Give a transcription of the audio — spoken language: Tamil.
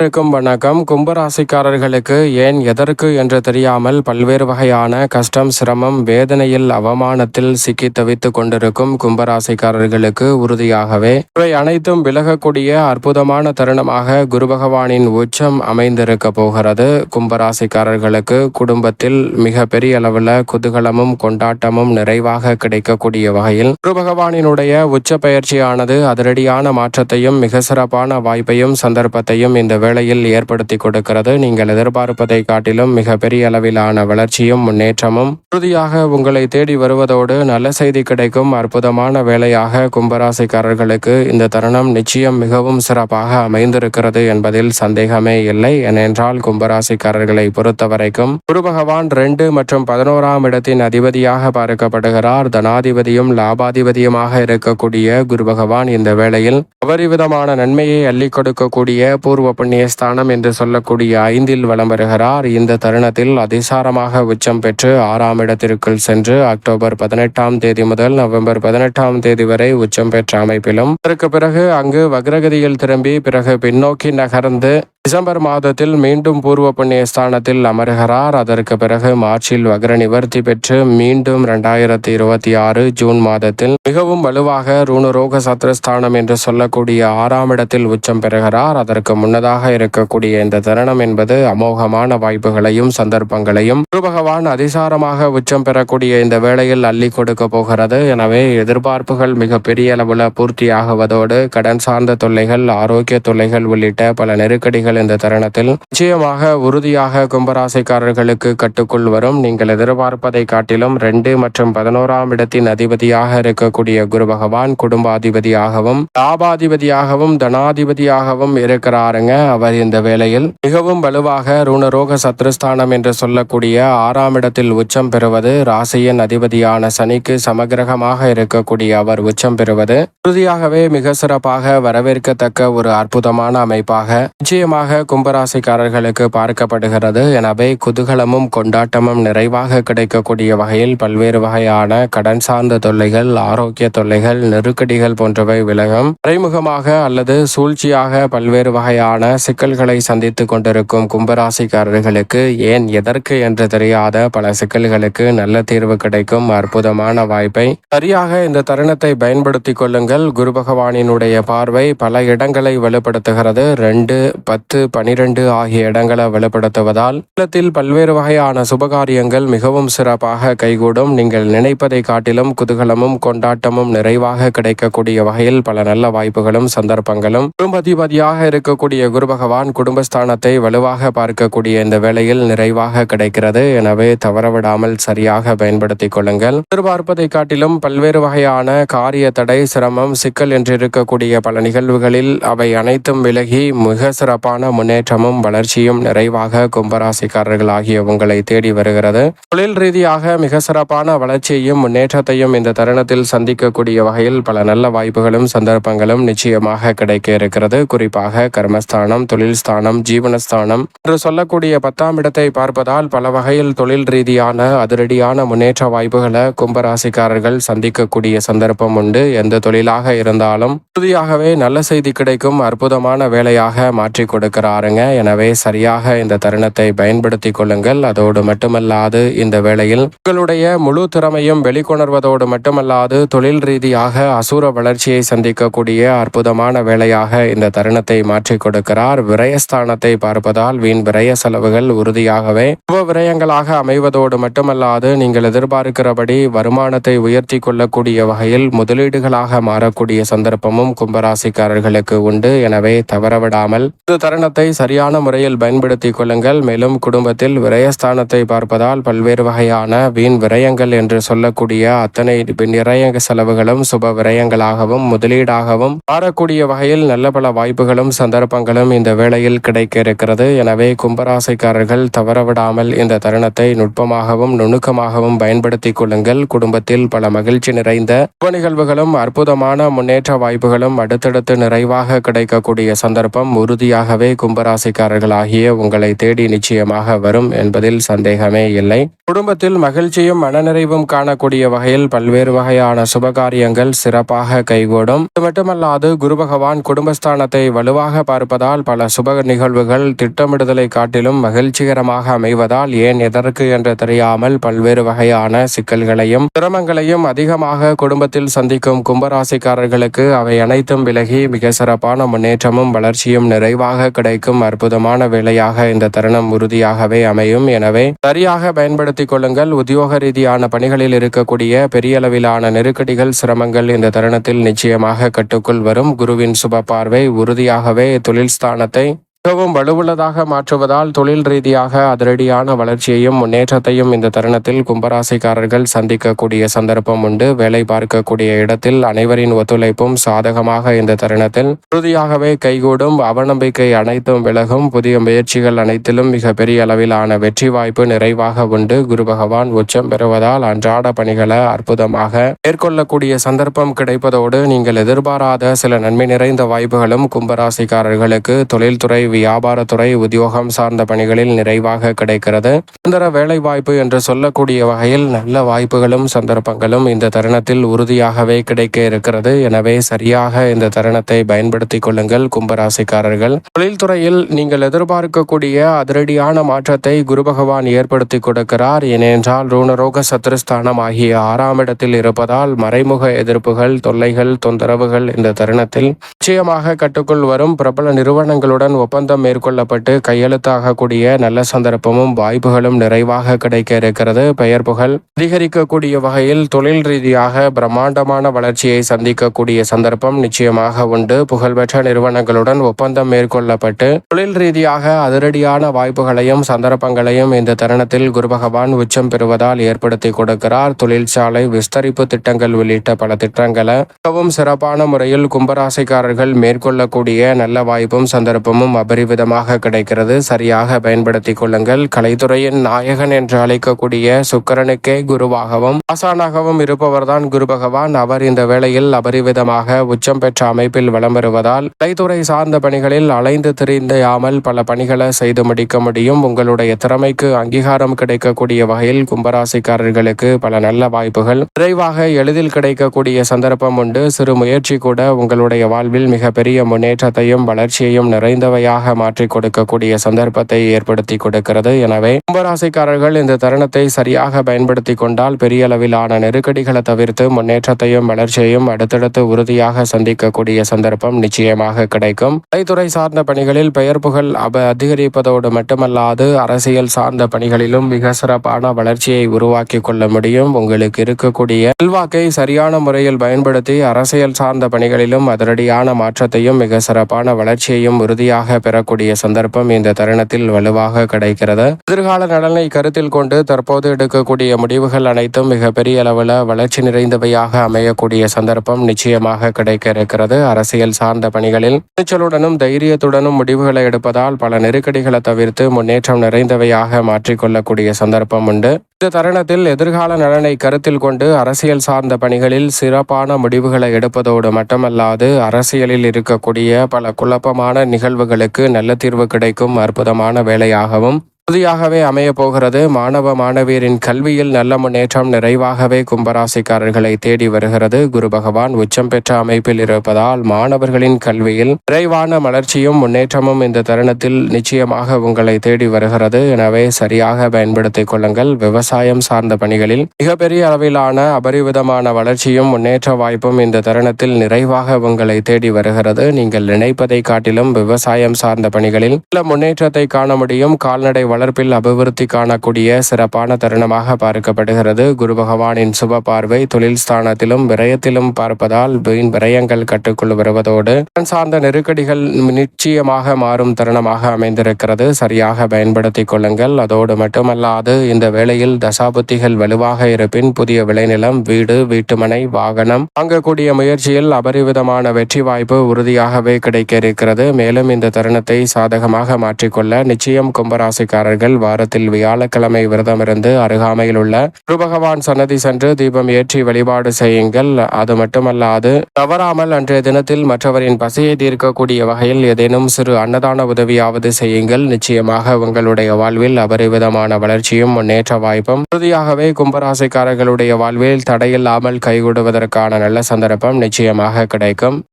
அனைவருக்கும் வணக்கம். கும்பராசிக்காரர்களுக்கு ஏன் எதற்கு என்று தெரியாமல் பல்வேறு வகையான கஷ்டம் சிரமம் வேதனையில் அவமானத்தில் சிக்கி தவித்துக் கொண்டிருக்கும் கும்பராசிக்காரர்களுக்கு உறுதியாகவே இவை அனைத்தும் விலகக்கூடிய அற்புதமான தருணமாக குரு பகவானின் உச்சம் அமைந்திருக்க போகிறது. கும்பராசிக்காரர்களுக்கு குடும்பத்தில் மிக பெரிய அளவில் குதூகலமும் கொண்டாட்டமும் நிறைவாக கிடைக்கக்கூடிய வகையில் குரு பகவானினுடைய உச்ச பயிற்சியானது அதிரடியான மாற்றத்தையும் மிக சிறப்பான வாய்ப்பையும் சந்தர்ப்பத்தையும் இந்த வேளையில் ஏற்படுத்தி கொடுக்கிறது. நீங்கள் எதிர்பார்ப்பதை காட்டிலும் மிகப்பெரிய அளவிலான வளர்ச்சியும் முன்னேற்றமும் உறுதியாக உங்களை தேடி வருவதோடு நல்ல செய்தி கிடைக்கும். அற்புதமான வேலையாக கும்பராசிக்காரர்களுக்கு இந்த தருணம் நிச்சயம் மிகவும் சிறப்பாக அமைந்திருக்கிறது என்பதில் சந்தேகமே இல்லை. ஏனென்றால் கும்பராசிக்காரர்களை பொறுத்தவரைக்கும் குரு பகவான் ரெண்டு மற்றும் பதினோராம் இடத்தின் அதிபதியாக பார்க்கப்படுகிறார். தனாதிபதியும் லாபாதிபதியுமாக இருக்கக்கூடிய குரு பகவான் இந்த வேளையில் அபரிவிதமான நன்மையை அள்ளி கொடுக்கக்கூடிய பூர்வ புண்ணிய ஸ்தானம் என்று சொல்லக்கூடிய ஐந்தில் வலம் வருகிறார். இந்த தருணத்தில் அதிசாரமாக உச்சம் பெற்று ஆறாம் இடத்திற்குள் சென்று அக்டோபர் பதினெட்டாம் தேதி முதல் நவம்பர் பதினெட்டாம் தேதி வரை உச்சம் பெற்ற அமைப்பிலும் அதற்கு பிறகு அங்கு வக்ரகதியில் திரும்பி பிறகு பின்னோக்கி நகர்ந்து டிசம்பர் மாதத்தில் மீண்டும் பூர்வ புண்ணிய ஸ்தானத்தில் அமர்கிறார். அதற்கு பிறகு மார்ச்சில் வக்ர நிவர்த்தி பெற்று மீண்டும் இரண்டாயிரத்தி இருபத்தி ஆறு ஜூன் மாதத்தில் மிகவும் வலுவாக ரூணுரோக சத்ரஸ்தானம் என்று சொல்லக்கூடிய ஆறாம் இடத்தில் உச்சம் பெறுகிறார். அதற்கு முன்னதாக இருக்கக்கூடிய இந்த தருணம் என்பது அமோகமான வாய்ப்புகளையும் சந்தர்ப்பங்களையும் குரு பகவான் அதிசாரமாக உச்சம் பெறக்கூடிய இந்த வேளையில் அள்ளி கொடுக்க போகிறது. எனவே எதிர்பார்ப்புகள் மிக பெரிய அளவில் பூர்த்தியாகுவதோடு கடன் சார்ந்த தொல்லைகள் ஆரோக்கிய தொல்லைகள் உள்ளிட்ட பல நெருக்கடிகள் இந்த தருணத்தில் நிச்சயமாக உறுதியாக கும்பராசிக்காரர்களுக்கு கட்டுக்குள் வரும். நீங்கள் எதிர்பார்ப்பதை காட்டிலும் ரெண்டு மற்றும் பதினோராம் இடத்தின் அதிபதியாக இருக்கக்கூடிய குரு பகவான் குடும்பாதிபதியாகவும் லாபாதிபதியாகவும் தனாதிபதியாகவும் இருக்கிறாருங்க. அவர் இந்த வேளையில் மிகவும் வலுவாக ரூணரோக சத்ருஸ்தானம் என்று சொல்லக்கூடிய ஆறாம் இடத்தில் உச்சம் பெறுவது ராசியின் அதிபதியான சனிக்கு சமகிரகமாக இருக்கக்கூடிய அவர் உச்சம் பெறுவது உறுதியாகவே மிக சிறப்பாக வரவேற்கத்தக்க ஒரு அற்புதமான அமைப்பாக நிச்சயமாக கும்பராசிக்காரர்களுக்கு பார்க்கப்படுகிறது. எனவே குதூகலமும் கொண்டாட்டமும் நிறைவாக கிடைக்கக்கூடிய வகையில் பல்வேறு வகையான கடன் சார்ந்த தொல்லைகள் ஆரோக்கிய தொல்லைகள் நெருக்கடிகள் போன்றவை விலகும். மறைமுகமாக அல்லது சூழ்ச்சியாக பல்வேறு வகையான சிக்கல்களை சந்தித்துக் கொண்டிருக்கும் கும்பராசிக்காரர்களுக்கு ஏன் எதற்கு என்று தெரியாத பல சிக்கல்களுக்கு நல்ல தீர்வு கிடைக்கும் அற்புதமான வாய்ப்பை சரியாக இந்த தருணத்தை பயன்படுத்திக் கொள்ளுங்கள். குரு பகவானினுடைய பார்வை பல இடங்களை வலுப்படுத்துகிறது. ரெண்டு பத்து பத்து பனிரெண்டு ஆகிய இடங்களை வெளிப்படுத்துவதால் இல்லத்தில் பல்வேறு வகையான சுபகாரியங்கள் மிகவும் சிறப்பாக கைகூடும். நீங்கள் நினைப்பதை காட்டிலும் குதூகலமும் கொண்டாட்டமும் நிறைவாக கிடைக்கக்கூடிய வகையில் பல நல்ல வாய்ப்புகளும் சந்தர்ப்பங்களும் குடும்பாதிபதியாக இருக்கக்கூடிய குரு பகவான் குடும்பஸ்தானத்தை வலுவாக பார்க்கக்கூடிய இந்த வேளையில் நிறைவாக கிடைக்கிறது. எனவே தவறவிடாமல் சரியாக பயன்படுத்திக் கொள்ளுங்கள். எதிர்பார்ப்பதை காட்டிலும் பல்வேறு வகையான காரிய தடை சிரமம் சிக்கல் என்று இருக்கக்கூடிய பல நிகழ்வுகளில் அவை அனைத்தும் விலகி மிக சிறப்பான முன்னேற்றமும் வளர்ச்சியும் நிறைவாக கும்பராசிக்காரர்கள் ஆகிய உங்களை தேடி வருகிறது. தொழில் ரீதியாக மிக சிறப்பான வளர்ச்சியையும் முன்னேற்றத்தையும் இந்த தருணத்தில் சந்திக்கக்கூடிய வகையில் பல நல்ல வாய்ப்புகளும் சந்தர்ப்பங்களும் நிச்சயமாக கிடைக்க இருக்கிறது. குறிப்பாக கர்மஸ்தானம் தொழில் ஸ்தானம் ஜீவனஸ்தானம் என்று சொல்லக்கூடிய பத்தாம் இடத்தை பார்ப்பதால் பல வகையில் தொழில் ரீதியான அதிரடியான முன்னேற்ற வாய்ப்புகளை கும்பராசிக்காரர்கள் சந்திக்கக்கூடிய சந்தர்ப்பம் உண்டு. எந்த தொழிலாக இருந்தாலும் உறுதியாகவே நல்ல செய்தி கிடைக்கும் அற்புதமான வேலையாக மாற்றி கொடுக்கிறாருங்க எனவே சரியாக இந்த தருணத்தை பயன்படுத்திக் கொள்ளுங்கள். அதோடு மட்டுமல்லாது இந்த வேளையில் உங்களுடைய முழு திறமையும் வெளிக்கொணர்வதோடு மட்டுமல்லாது தொழில் ரீதியாக அசுர வளர்ச்சியை சந்திக்கக்கூடிய அற்புதமான வேலையாக இந்த தருணத்தை மாற்றி கொடுக்கிறார். விரயஸ்தானத்தை பார்ப்பதால் வீண் விரய செலவுகள் உறுதியாகவே உப விரயங்களாக அமைவதோடு மட்டுமல்லாது நீங்கள் எதிர்பார்க்கிறபடி வருமானத்தை உயர்த்தி கொள்ளக்கூடிய வகையில் முதலீடுகளாக மாறக்கூடிய சந்தர்ப்பமும் கும்பராசிக்காரர்களுக்கு உண்டு. எனவே தவறவிடாமல் இந்த தருணத்தை சரியான முறையில் பயன்படுத்திக் கொள்ளுங்கள். மேலும் குடும்பத்தில் விரயஸ்தானத்தை பார்ப்பதால் பல்வேறு வகையான வீண் விரயங்கள் என்று சொல்லக்கூடிய அத்தனை நிறைய செலவுகளும் சுப விரயங்களாகவும் முதலீடாகவும் மாறக்கூடிய வகையில் நல்ல பல வாய்ப்புகளும் சந்தர்ப்பங்களும் இந்த வேளையில் கிடைக்க இருக்கிறது. எனவே கும்பராசைக்காரர்கள் தவறவிடாமல் இந்த தருணத்தை நுட்பமாகவும் நுணுக்கமாகவும் பயன்படுத்திக் கொள்ளுங்கள். குடும்பத்தில் பல மகிழ்ச்சி நிறைந்த நிகழ்வுகளும் அற்புதமான முன்னேற்ற வாய்ப்புகளும் அடுத்தடுத்து நிறைவாக கிடைக்கக்கூடிய சந்தர்ப்பம் உறுதியாகவே உறுதியாகவே கும்பராசிக்காரர்களாகிய உங்களை தேடி நிச்சயமாக வரும் என்பதில் சந்தேகமே இல்லை. குடும்பத்தில் மகிழ்ச்சியும் மனநிறைவும் காணக்கூடிய வகையில் பல்வேறு வகையான சுபகாரியங்கள் சிறப்பாக கைகூடும். இது மட்டுமல்லாது குரு பகவான் குடும்பஸ்தானத்தை வலுவாக பார்ப்பதால் பல சுப நிகழ்வுகள் திட்டமிடுதலை காட்டிலும் மகிழ்ச்சிகரமாக அமைவதால் ஏன் எதற்கு என்று தெரியாமல் பல்வேறு வகையான சிக்கல்களையும் சிரமங்களையும் அதிகமாக குடும்பத்தில் சந்திக்கும் கும்பராசிக்காரர்களுக்கு அவை அனைத்தும் விலகி மிக சிறப்பான முன்னேற்றமும் வளர்ச்சியும் நிறைவாக கிடைக்கும் அற்புதமான வேலையாக இந்த தருணம் உறுதியாகவே அமையும். எனவே சரியாக பயன்படுத்திக் கொள்ளுங்கள். உத்தியோக ரீதியான பணிகளில் இருக்கக்கூடிய பெரிய அளவிலான நெருக்கடிகள் சிரமங்கள் இந்த தருணத்தில் நிச்சயமாக கட்டுக்குள் வரும். குருவின் சுப பார்வை உறுதியாகவே தொழில் ஸ்தானத்தை மிகவும் வலுவுள்ளதாக மாற்றுவதால் தொழில் ரீதியாக அதிரடியான வளர்ச்சியையும் முன்னேற்றத்தையும் இந்த தருணத்தில் கும்பராசிக்காரர்கள் சந்திக்கக்கூடிய சந்தர்ப்பம் உண்டு. வேலை பார்க்கக்கூடிய இடத்தில் அனைவரின் ஒத்துழைப்பும் சாதகமாக இந்த தருணத்தில் உறுதியாகவே கைகூடும். அவநம்பிக்கை அனைத்தும் விலகும். புதிய முயற்சிகள் அனைத்திலும் மிக பெரிய அளவிலான வெற்றி வாய்ப்பு நிறைவாக உண்டு. குரு பகவான் உச்சம் பெறுவதால் அன்றாட பணிகளை அற்புதமாக மேற்கொள்ளக்கூடிய சந்தர்ப்பம் கிடைப்பதோடு நீங்கள் எதிர்பாராத சில நன்மை நிறைந்த வாய்ப்புகளும் கும்பராசிக்காரர்களுக்கு தொழில்துறை வியாபாரத்துறை உத்தியோகம் சார்ந்த பணிகளில் நிறைவாக கிடைக்கிறது. சுதந்திர வேலை வாய்ப்பு என்று சொல்லக்கூடிய வகையில் நல்ல வாய்ப்புகளும் சந்தர்ப்பங்களும் இந்த தருணத்தில் உறுதியாகவே கிடைக்க இருக்கிறது. எனவே சரியாக இந்த தருணத்தை பயன்படுத்திக் கொள்ளுங்கள் கும்பராசிக்காரர்கள். தொழில்துறையில் நீங்கள் எதிர்பார்க்கக்கூடிய அதிரடியான மாற்றத்தை குரு பகவான் ஏற்படுத்தி கொடுக்கிறார். ஏனென்றால் ரூணரோக சத்துருஸ்தானம் ஆகிய ஆறாம் இடத்தில் இருப்பதால் மறைமுக எதிர்ப்புகள் தொல்லைகள் தொந்தரவுகள் இந்த தருணத்தில் நிச்சயமாக கட்டுக்குள் வரும். பிரபல நிறுவனங்களுடன் ஒப்பந்த ஒப்பந்தம் மேற்கொள்ளப்பட்டு கையெழுத்தாகக்கூடிய நல்ல சந்தர்ப்பமும் வாய்ப்புகளும் நிறைவாக கிடைக்க இருக்கிறது பெயர் புகழ். அதிகரிக்கக்கூடிய வகையில் தொழில் ரீதியாக பிரம்மாண்டமான வளர்ச்சியை சந்திக்கக்கூடிய சந்தர்ப்பம் நிச்சயமாக உண்டு. புகழ்பெற்ற நிறுவனங்களுடன் ஒப்பந்தம் மேற்கொள்ளப்பட்டு தொழில் ரீதியாக அதிரடியான வாய்ப்புகளையும் சந்தர்ப்பங்களையும் இந்த தருணத்தில் குரு பகவான் உச்சம் பெறுவதால் ஏற்படுத்தி கொடுக்கிறார். தொழிற்சாலை விஸ்தரிப்பு திட்டங்கள் உள்ளிட்ட பல திட்டங்களை மிகவும் சிறப்பான முறையில் கும்பராசிக்காரர்கள் மேற்கொள்ளக்கூடிய நல்ல வாய்ப்பும் சந்தர்ப்பமும் அபரிவிதமாக கிடைக்கிறது. சரியாக பயன்படுத்திக் கொள்ளுங்கள். கலைத்துறையின் நாயகன் என்று அழைக்கக்கூடிய சுக்கரனுக்கே குருவாகவும் ஆசானாகவும் இருப்பவர்தான் குரு பகவான். அவர் இந்த வேளையில் அபரிவிதமாக உச்சம் பெற்ற அமைப்பில் வலம் வருவதால் கலைத்துறை சார்ந்த பணிகளில் அலைந்து திரிந்தாமல் பல பணிகளை செய்து முடிக்க முடியும். உங்களுடைய திறமைக்கு அங்கீகாரம் கிடைக்கக்கூடிய வகையில் கும்பராசிக்காரர்களுக்கு பல நல்ல வாய்ப்புகள். விரைவாக எளிதில் கிடைக்கக்கூடிய சந்தர்ப்பம் உண்டு. சிறு முயற்சி கூட உங்களுடைய வாழ்வில் மிகப்பெரிய முன்னேற்றத்தையும் வளர்ச்சியையும் நிறைந்தவையாக மாற்றிக் கொடுக்கக்கூடிய சந்தர்ப்பத்தை ஏற்படுத்தி கொடுக்கிறது. எனவே கும்பராசிக்காரர்கள் இந்த தருணத்தை சரியாக பயன்படுத்தி கொண்டால் பெரிய அளவிலான நெருக்கடிகளை தவிர்த்து முன்னேற்றத்தையும் வளர்ச்சியையும் அடுத்தடுத்து உறுதியாக சந்திக்கக்கூடிய சந்தர்ப்பம் நிச்சயமாக கிடைக்கும். கலைத்துறை சார்ந்த பணிகளில் பெயர் புகழ் அப அதிகரிப்பதோடு மட்டுமல்லாது அரசியல் சார்ந்த பணிகளிலும் மிக சிறப்பான வளர்ச்சியை உருவாக்கி கொள்ள முடியும். உங்களுக்கு இருக்கக்கூடிய செல்வாக்கை சரியான முறையில் பயன்படுத்தி அரசியல் சார்ந்த பணிகளிலும் அதிரடியான மாற்றத்தையும் மிக சிறப்பான வளர்ச்சியையும் உறுதியாக பெறக்கூடிய சந்தர்ப்பம் இந்த தருணத்தில் வலுவாக கிடைக்கிறது. எதிர்கால நலனை கருத்தில் கொண்டு தற்போது எடுக்கக்கூடிய முடிவுகள் அனைத்தும் மிக பெரிய அளவில் வளர்ச்சி நிறைந்தவையாக அமையக்கூடிய சந்தர்ப்பம் நிச்சயமாக கிடைக்க இருக்கிறது. அரசியல் சார்ந்த பணிகளில் துணிச்சலுடனும் தைரியத்துடனும் முடிவுகளை எடுப்பதால் பல நெருக்கடிகளை தவிர்த்து முன்னேற்றம் நிறைந்தவையாக மாற்றிக்கொள்ளக்கூடிய சந்தர்ப்பம் உண்டு. இந்த தருணத்தில் எதிர்கால நலனை கருத்தில் கொண்டு அரசியல் சார்ந்த பணிகளில் சிறப்பான முடிவுகளை எடுப்பதோடு மட்டுமல்லாது அரசியலில் இருக்கக்கூடிய பல குழப்பமான நிகழ்வுகளுக்கு நல்ல தீர்வு கிடைக்கும் அற்புதமான வேலையாகவும் உறுதியாகவே அமைய போகிறது. மாணவ மாணவியரின் கல்வியில் நல்ல முன்னேற்றம் நிறைவாகவே கும்பராசிக்காரர்களை தேடி வருகிறது. குரு பகவான் உச்சம் பெற்ற அமைப்பில் இருப்பதால் மாணவர்களின் கல்வியில் நிறைவான வளர்ச்சியும் முன்னேற்றமும் இந்த தருணத்தில் நிச்சயமாக உங்களை தேடி வருகிறது. எனவே சரியாக பயன்படுத்திக் கொள்ளுங்கள். விவசாயம் சார்ந்த பணிகளில் மிகப்பெரிய அளவிலான அபரிவிதமான வளர்ச்சியும் முன்னேற்ற வாய்ப்பும் இந்த தருணத்தில் நிறைவாக உங்களை தேடி வருகிறது. நீங்கள் நினைப்பதை காட்டிலும் விவசாயம் சார்ந்த பணிகளில் நல்ல முன்னேற்றத்தை காண முடியும். கால்நடை வளர்ப்பில் அபிவிருத்தி காணக்கூடிய சிறப்பான தருணமாக பார்க்கப்படுகிறது. குரு பகவானின் சுப பார்வை தொழில் ஸ்தானத்திலும் விரயத்திலும் பார்ப்பதால் வீண் விரயங்கள் கட்டுக்குள் வருவதோடு சார்ந்த நெருக்கடிகள் நிச்சயமாக மாறும் தருணமாக அமைந்திருக்கிறது. சரியாக பயன்படுத்திக் கொள்ளுங்கள். அதோடு மட்டுமல்லாது இந்த வேளையில் தசாபுத்திகள் வலுவாக இருப்பின் புதிய விளைநிலம் வீடு வீட்டுமனை வாகனம் வாங்கக்கூடிய முயற்சியில் அபரிவிதமான வெற்றி வாய்ப்பு உறுதியாகவே கிடைக்க இருக்கிறது. மேலும் இந்த தருணத்தை சாதகமாக மாற்றிக்கொள்ள நிச்சயம் கும்பராசிக்கார கும்பராசிக்காரர்கள் வாரத்தில் வியாழக்கிழமை விரதமிருந்து அருகாமையில் உள்ள குருபகவான் சன்னதி சென்று தீபம் ஏற்றி வழிபாடு செய்யுங்கள். அது மட்டுமல்லாது தவறாமல் அன்றைய தினத்தில் மற்றவரின் பசியை தீர்க்கக்கூடிய வகையில் ஏதேனும் சிறு அன்னதான உதவியாவது செய்யுங்கள். நிச்சயமாக உங்களுடைய வாழ்வில் அபரிவிதமான வளர்ச்சியும் முன்னேற்ற வாய்ப்பும் உறுதியாகவே கும்பராசிக்காரர்களுடைய வாழ்வில் தடையில்லாமல் கைகூடுவதற்கான நல்ல சந்தர்ப்பம் நிச்சயமாக கிடைக்கும்.